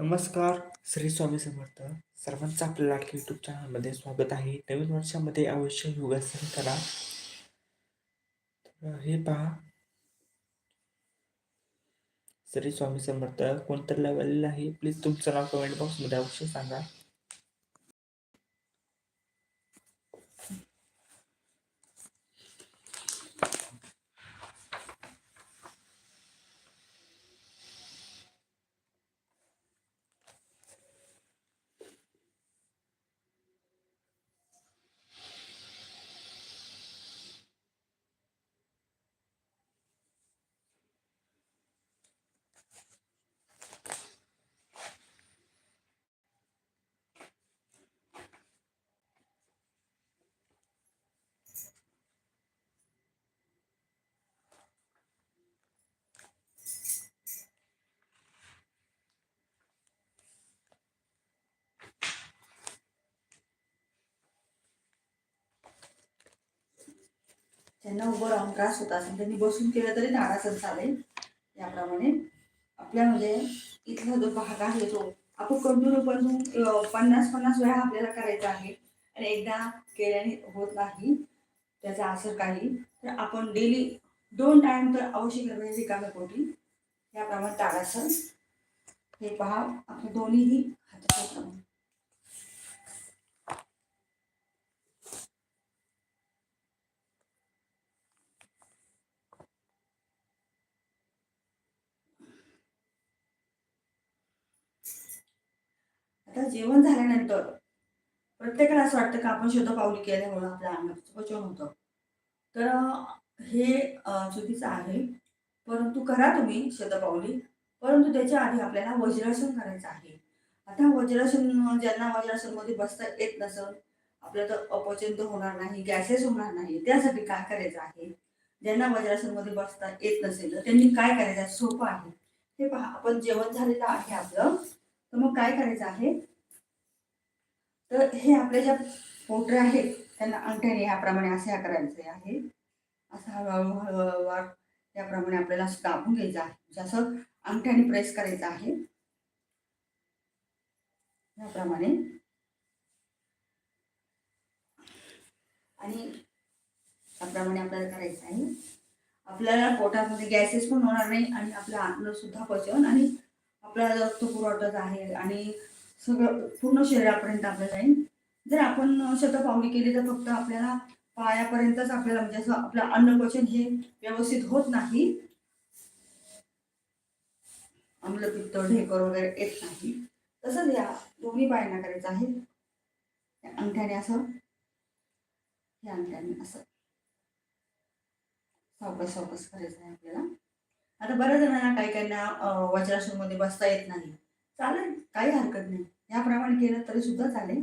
नमस्कार श्री स्वामी समर्थ. सर्वांचं आपल्या लाडकी यूट्यूब चॅनलमध्ये स्वागत आहे. नवीन वर्षामध्ये अवश्य योगासन करा. हे पहा. श्री स्वामी समर्थ कोणतं लेवलला आहे? प्लीज तुमचं नाव कमेंट बॉक्समध्ये अवश्य सांगा. त्यांना उभं राहून त्रास होत असेल. त्यांनी बसून केलं तरी ताडासन चालेल याप्रमाणे आपल्या म्हणजे इथला जो भाग आहे तो आपण कंटिन्यू पण पन्नास पन्नास वेळा आपल्याला करायचा आहे. आणि एकदा केल्याने होत नाही त्याचा असर काही. तर आपण डेली दोन टाइम तर अवश्य करावे रिकाम्या पोटी. याप्रमाणे ताडासन हे पहा आपले दोन्हीही हाताच्या आता जेवण झाल्यानंतर प्रत्येकाला असं वाटतं का आपण शतपावली केल्यामुळं आपल्या अन्नाचं पचन होतं. तर हे चुकीचं आहे. परंतु करा तुम्ही शतपावली परंतु त्याच्या आधी आपल्याला वज्रासन करायचं आहे. आता वज्रासन ज्यांना वज्रासनमध्ये बसता येत नसेल आपलं तर अपचन तर होणार नाही गॅसेस होणार नाही. त्यासाठी काय करायचं आहे? ज्यांना वज्रासनमध्ये बसता येत नसेल तर त्यांनी काय करायचं? आहे सोपं आहे. हे पहा आपण जेवण झालेलं आहे आपलं. तर मग काय करायचं आहे? तर हे आपल्या ज्या पोटर आहेत त्यांना अंगठ्याने ह्याप्रमाणे असे करायचे आहे. असं हळूहळू हळूहळूवार त्याप्रमाणे आपल्याला असं दाबून घ्यायचं आहे. म्हणजे असं अंगठ्याने प्रेस करायचं आहे. याप्रमाणे आणि त्याप्रमाणे आपल्याला करायचं आहे. आपल्याला पोटामध्ये गॅसेस पण होणार नाही आणि आपलं अन्न सुद्धा पचन आणि आपला रक्त पुरवठाच आहे आणि सगळं पूर्ण शरीरापर्यंत आपल्याला जाईल. जर आपण शतपावली केली तर फक्त आपल्याला पायापर्यंतच आपल्याला म्हणजे असं आपलं अन्नपचन हे व्यवस्थित होत नाही. आम्लपित्त ढेकर वगैरे येत नाही. तसंच या दोन्ही पायांना करायचं आहे. या अंगठ्याने असं या अंगठ्याने असं. सावकाश सावकाश करायचं आहे आपल्याला. आता बऱ्याच जणांना काही काहींना वज्राश्रममध्ये बसता येत नाही. चालेल. काही हरकत नाही. याप्रमाणे केलं तरी सुद्धा चालेल.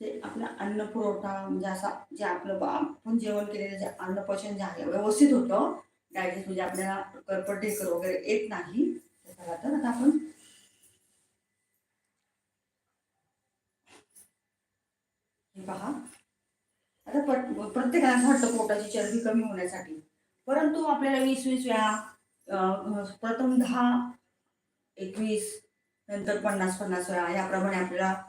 ते आपला अन्न पुरवठा म्हणजे असा जे आपलं बा- आपण जेवण केलेलं जे अन्नपचन जे आहे व्यवस्थित होतं. डायजेस्ट म्हणजे आपल्याला करपट ढेकर वगैरे येत नाही. तर आता आपण हे पहा. आता पट- प्रत्येकाला असं वाटतं पोटाची चरबी कमी होण्यासाठी. परंतु आपल्याला वीस वीस वेळा प्रथम दहा एकवीस नंतर पन्नास पन्नास वेळा याप्रमाणे आपल्याला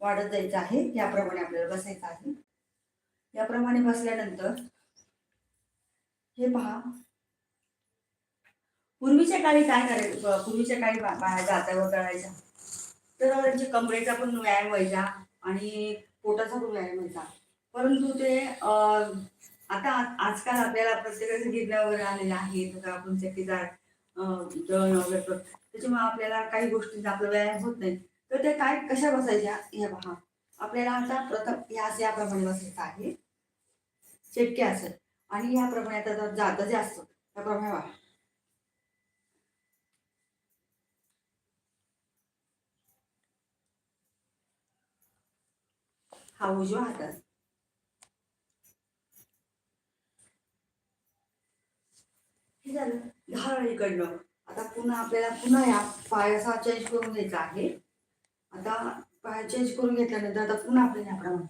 वाढत जायचं आहे. याप्रमाणे आपल्याला बसायचं आहे. याप्रमाणे बसल्यानंतर हे पहा. पूर्वीच्या काळी काय करायचं? पूर्वीच्या काळी बाया जात्यावर करायच्या. तर त्यांच्या कमरेचा पण व्यायाम व्हायचा आणि पोटाचा पण व्यायाम व्हायचा परंतु ते आता आजकाल आपल्याला प्रत्येकाच्या गिरण्या वगैरे आलेल्या आहेत आपण चकीदार जळण वगैरे त्याच्यामुळे आपल्याला काही गोष्टींचा आपला व्यायाम होत नाही. तर ते काय कशा बसायच्या हे पहा. आपल्याला आता प्रथम ह्या याप्रमाणे बसायचं आहे. चेटके असत आणि याप्रमाणे आता जात जे असतं त्याप्रमाणे हा उजवा हातात हे झालं. घाळ इकडनं. आता पुन्हा आपल्याला पुन्हा या पाय असा चेंज करून घ्यायचा आहे. आता पाय चेंज करून घेतल्यानंतर आता पुन्हा आपल्याला आपण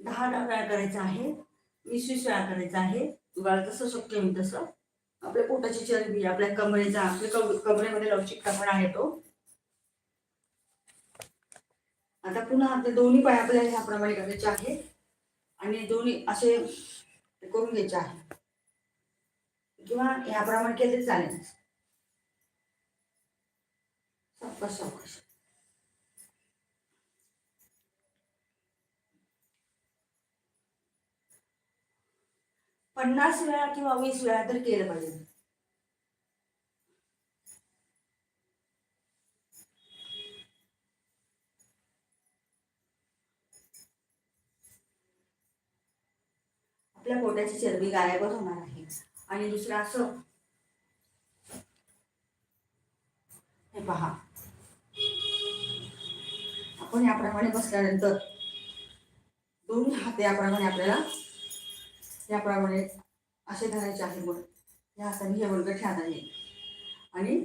दहा वेळा करायचा आहे. वीस वीस वेळा करायचा आहे. तुम्हाला जसं शक्य होईल तसं. आपल्या पोटाची चरबी आपल्या कमरेचा आपल्या कमरेमध्ये लवचिकपणा पण आहे तो. आता पुन्हा आपले दोन्ही पाय आपल्याला ह्याप्रमाणे करायचे आहे. आणि दोन्ही असे करून घ्यायचे आहे. किंवा ह्याप्रमाणे केले चालेल. सावकाश सावकाश पन्नास वेळा किंवा वीस वेळा तर केलं पाहिजे. आपल्या पोटाची चरबी गायबच होणार आहे. आणि दुसरं असं हे पहा. आपण याप्रमाणे बसल्यानंतर दोन्ही हात याप्रमाणे आपल्याला याप्रमाणे असे धरायचे आहे मग या हाताने हे बळकट ठेवता येईल आणि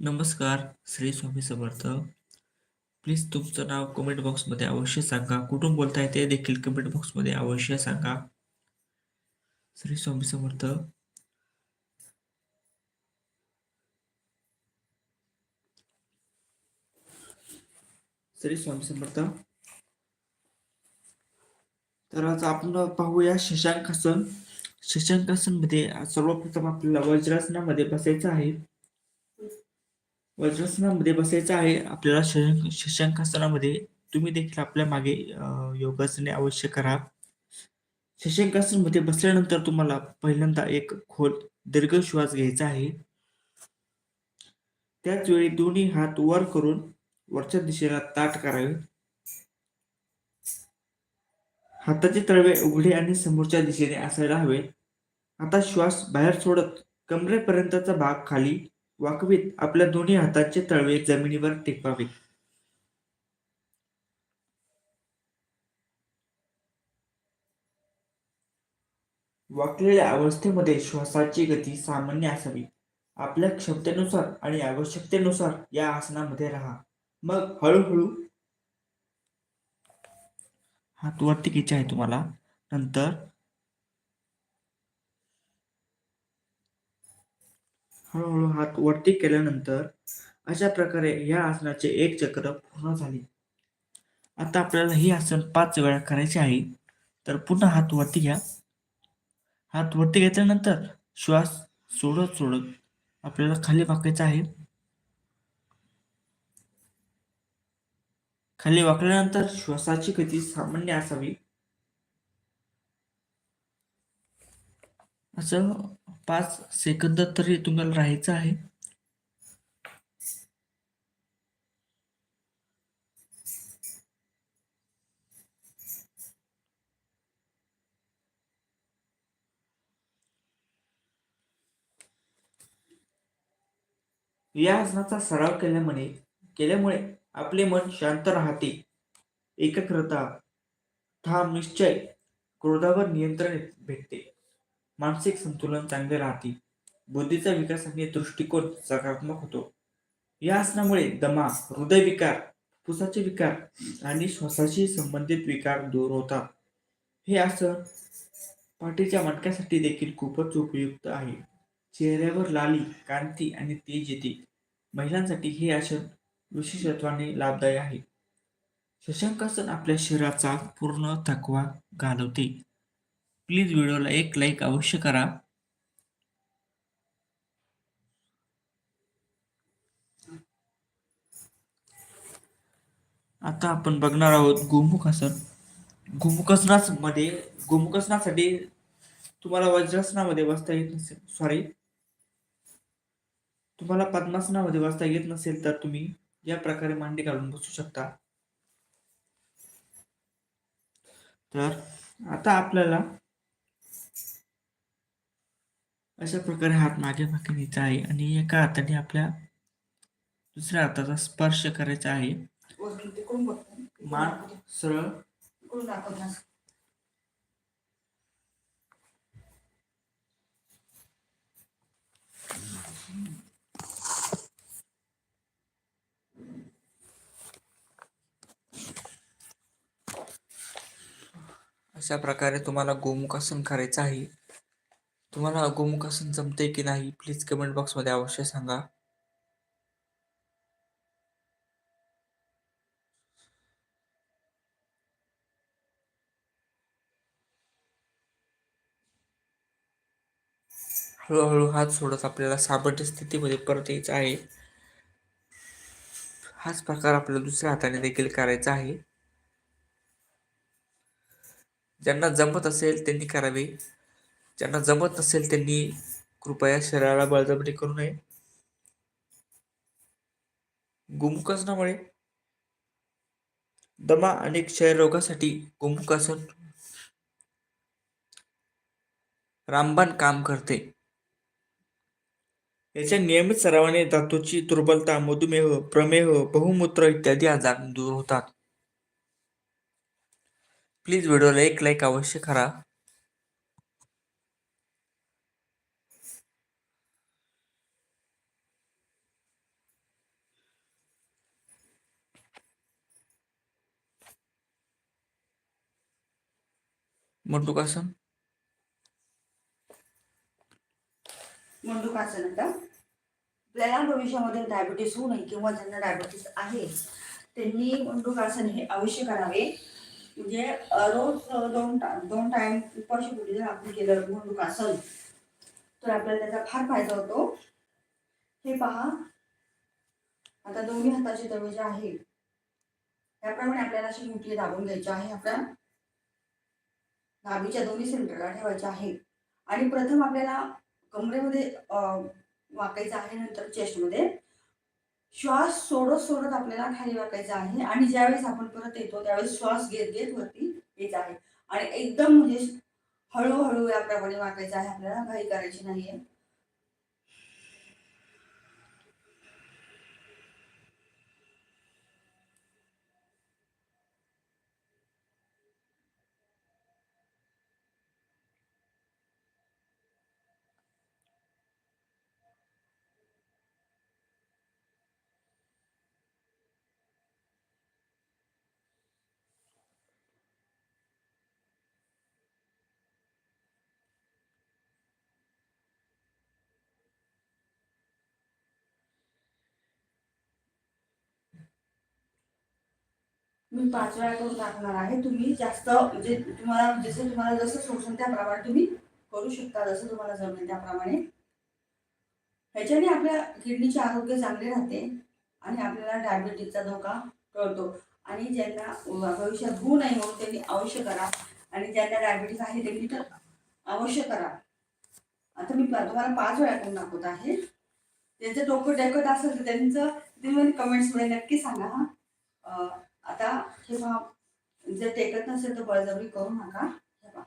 नमस्कार श्री स्वामी समर्थ. प्लीज तुमचं नाव कमेंट बॉक्समध्ये अवश्य सांगा. कुठून बोलताय ते देखील कमेंट बॉक्समध्ये अवश्य सांगा. श्री स्वामी समर्थ. श्री स्वामी समर्थ. तर आज आपण पाहूया शशांकासन. शशांकासनमध्ये सर्वप्रथम आपल्याला वज्रासनामध्ये बसायचं आहे. वज्रासनामध्ये बसायचं आहे. आपल्याला शशांकासनामध्ये तुम्ही देखील आपल्या मागे योगासने अवश्य करा. शशंकासनमध्ये बसल्यानंतर तुम्हाला पहिल्यांदा एक खोल दीर्घ श्वास घ्यायचा आहे. त्याच वेळी दोन्ही हात वर करून वरच्या दिशेला ताट करावे. हाताचे तळवे उघडे आणि समोरच्या दिशेने असायला हवे. आता श्वास बाहेर सोडत कमरेपर्यंतचा भाग खाली वाकवीत आपल्या दोन्ही हातांचे तळवे जमिनीवर टेकवावेत. वाकलेल्या अवस्थेमध्ये श्वासाची गती सामान्य असावी. आपल्या क्षमतेनुसार आणि आवश्यकतेनुसार या आसनामध्ये राहा. मग हळूहळू हात वरती घ्यायचे आहे तुम्हाला. नंतर हळूहळू हात वरती केल्यानंतर अशा प्रकारे या आसनाचे एक चक्र पूर्ण झाले. आता आपल्याला हे आसन पाच वेळा करायचे आहे. तर पुन्हा हात वरती घ्या. हात वरती घेतल्यानंतर श्वास सोडत सोडत आपल्याला खाली वाकायचं आहे. खाली वाकल्यानंतर श्वासाची गती सामान्य असावी. असं पाच सेकंद तरी तुम्हाला राहायचं आहे. या आसनाचा सराव केल्यामुळे केल्यामुळे आपले मन शांत राहते. एकाग्रता ठाम निश्चय क्रोधावर नियंत्रण भेटते. मानसिक संतुलन चांगले राहते. बुद्धीचा विकास आणि दृष्टिकोन सकारात्मक होतो. या आसनामुळे दमा हृदयविकार फुसाचे विकार आणि श्वासाशी संबंधित विकार दूर होतात. हे आसन पाठीच्या मटक्यासाठी देखील खूपच उपयुक्त आहे. चेहऱ्यावर लाली कांती आणि तेज येते. महिलांसाठी हे आसन विशेषत्वाने लाभदायी आहे. शशांकासन आपल्या शरीराचा पूर्ण थकवा घालवते. प्लीज व्हिडिओला एक लाईक अवश्य करा. आता आपण बघणार आहोत गोमुखासन गोमुखासनामध्ये गोमुखासनासाठी तुम्हाला वज्रासनामध्ये बसता येत नसेल. सॉरी तुम्हाला पद्मासनामध्ये वाचता येत नसेल तर तुम्ही या प्रकारे मांडी घालून बसू शकता. तर आता आपल्याला अशा प्रकारे हात मागे मागे न्यायचा आहे आणि एका हाताने आपल्या दुसऱ्या हाताचा स्पर्श करायचा आहे. मान सरळ. अशा प्रकारे तुम्हाला गोमुखासन करायचं आहे. तुम्हाला गोमुखासन जमते की नाही प्लीज कमेंट बॉक्समध्ये अवश्य सांगा. हळूहळू हात सोडत आपल्याला साबट स्थितीमध्ये परत यायचं आहे. हाच प्रकार आपल्याला दुसऱ्या हाताने देखील करायचा आहे. ज्यांना जमत असेल त्यांनी करावे. ज्यांना जमत नसेल त्यांनी कृपया शरीराला बळजबरी करू नये. गोमुखासनामुळे दमा आणि क्षयरोगासाठी गोमुखासन रामबाण काम करते. याच्या नियमित सरावाने धातूची दुर्बलता मधुमेह प्रमेह बहुमूत्र इत्यादी आजार दूर होतात. प्लीज व्हिडिओला एक लाईक अवश्य करा. मंडूकासन मंडूकासन आता. आपल्याला भविष्यामध्ये डायबिटीस होऊ नये किंवा ज्यांना डायबिटीस आहे त्यांनी मंडूकासन हे अवश्य करावे. म्हणजे रोज दोन टा दोन टाइम उपाशीपोटी जर आपण केलं मंडूकासन तर आपल्याला त्याचा फार फायदा होतो. हे पहा. आता दोन्ही हाताचे तळवे जे आहे त्याप्रमाणे आपल्याला अशी मुठी दाबून घ्यायची आहे. आपल्या नाभीच्या दोन्ही सेंटरला ठेवायच्या आहे आणि प्रथम आपल्याला कमरेमध्ये वाकायचं आहे नंतर चेस्टमध्ये श्वास सोडत सोडत आपल्याला खाली वाकायचा आहे. आणि ज्यावेळेस आपण परत येतो त्यावेळेस श्वास घेत घेत वरती येत आहे. आणि एकदम म्हणजे हळूहळू याप्रमाणे वाकायचं आहे. आपल्याला घाई करायची नाहीये. मी पाच वेळा करून टाकणार आहे. तुम्ही जास्त म्हणजे तुम्हाला जसं तुम्हाला जसं सोडून त्याप्रमाणे तुम्ही करू शकता जसं तुम्हाला जमेल त्याप्रमाणे. ह्याच्याने आपल्या किडनीचे आरोग्य चांगले राहते आणि आपल्याला डायबिटीजचा धोका टळतो आणि ज्यांना भविष्यात होऊ नये म्हणून त्यांनी अवश्य करा. आणि ज्यांना डायबिटीज आहे त्यांनी तर अवश्य करा. आता मी पा- तुम्हाला पाच वेळा करून दाखवत आहे. त्यांचं डोकं डेकत असेल तर त्यांचं तुम्ही कमेंट्समध्ये नक्की सांगा हा. आता हे जर टेकत नसेल तर बळजबरी करू नका हे पहा.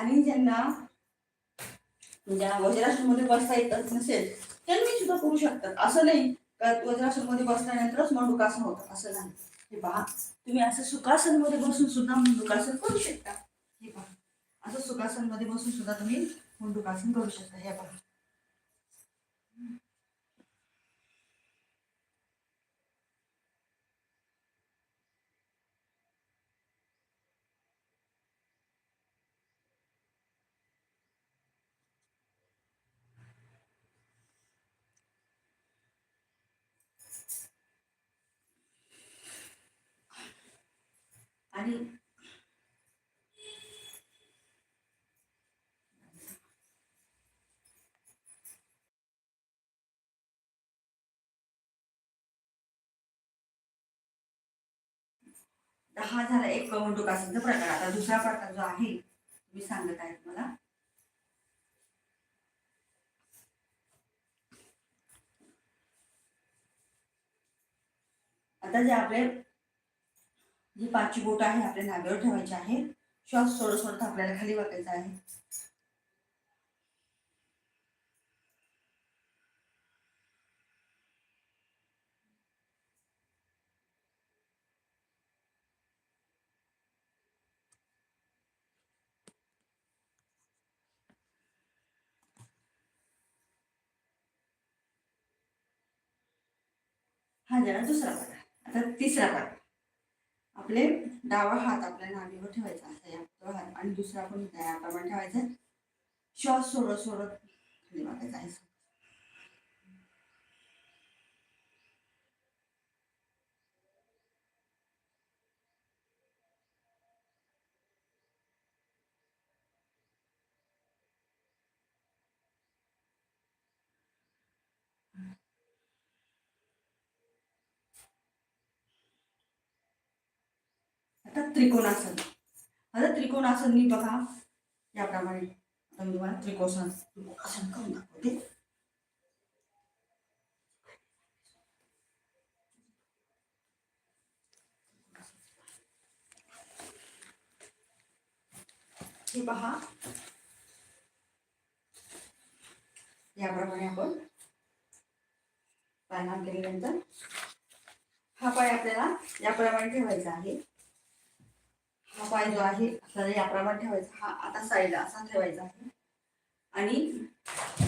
आणि ज्यांना म्हणजे ज्या वज्रासनमध्ये बसता येतच नसेल त्यांनी सुद्धा करू शकतात. असं नाही का वज्रासनमध्ये बसल्यानंतरच मंडुकासन होतं? असं नाही. हे पहा तुम्ही असं सुखासनमध्ये बसून सुद्धा मंडुकासन करू शकता. हे पहा असं सुखासनमध्ये बसून सुद्धा तुम्ही मुंडुकासन करू शकता. हे पहा. आहे हा झाला एक कौटुकाचा प्रकार. आता दुसरा प्रकार जो आहे तुम्ही सांगत आहेत मला. आता जे आपले ही पाचची बोट आहे आपल्या नागेवर ठेवायची आहे. श्वास सोडत सोडत आपल्याला खाली वाकायचा आहे. हा जरा दुसरा पाठ. आता तिसरा पाठ. आपले डावा हात आपल्या नावीवर ठेवायचा असा या तो हात. आणि दुसरा पण याप्रमाणे ठेवायचा श्वास सोडत सोडत खाली वाकायचा आहे. आता त्रिकोणासन. आता त्रिकोणासन मी बघा. याप्रमाणे आता मी तुम्हाला त्रिकोणासन त्रिकोणासन करून दाखवते. हे पहा. याप्रमाणे आपण पायनाम केल्यानंतर हा पाय आपल्याला याप्रमाणे ठेवायचा आहे. हा पाय जो आहे आपल्याला याप्रमाणे ठेवायचा. हा आता साईडला असा ठेवायचा आहे. आणि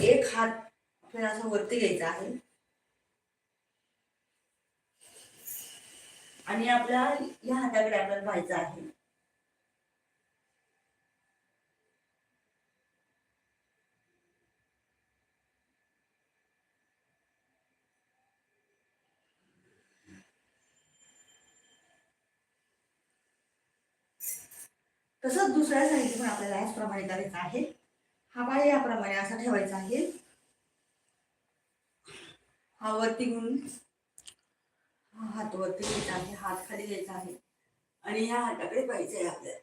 एक हात आपल्याला असा वरती घ्यायचा आहे. आणि आपल्या या हाताकडे आपल्याला पाहायचं आहे. तसंच दुसऱ्या साईडला पण आपल्याला याचप्रमाणे करायचं आहे. हा पाय याप्रमाणे असा ठेवायचा आहे. हा वरती घेऊन हा हात वरती घ्यायचा आहे हात खाली घ्यायचा आहे. आणि या हाताकडे पाहिजे आपल्याला.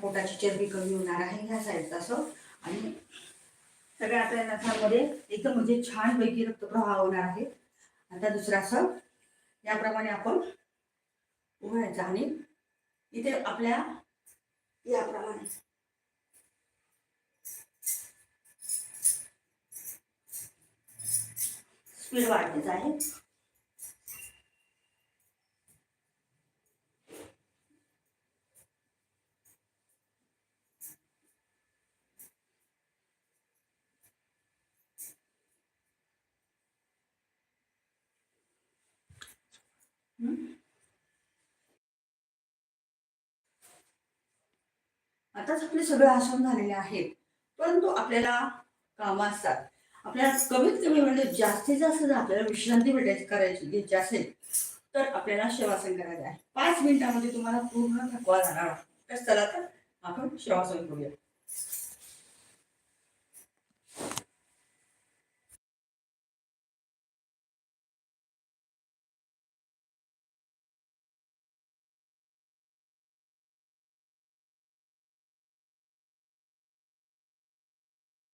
पोटाची चरबी कमी होणार आहे ह्या साईडचा असं. आणि सगळ्या आपल्या नसामध्ये एकदम म्हणजे छानपैकी रक्तप्रवाह होणार आहे. आता दुसरा असं याप्रमाणे आपण उघडायचं आणि इथे आपल्या याप्रमाणे. स्पीड वाढवायचं आहे. आताच आपले सगळे आसन झालेले आहेत परंतु आपल्याला कामं असतात. आपल्याला कमीत कमी म्हणजे जास्तीत जास्त जर आपल्याला विश्रांती भेटायची करायची घ्यायची असेल तर आपल्याला शवासन करायचं आहे. पाच मिनिटामध्ये तुम्हाला पूर्ण थकवा जाणार तर चला तर आपण शवासन करूया.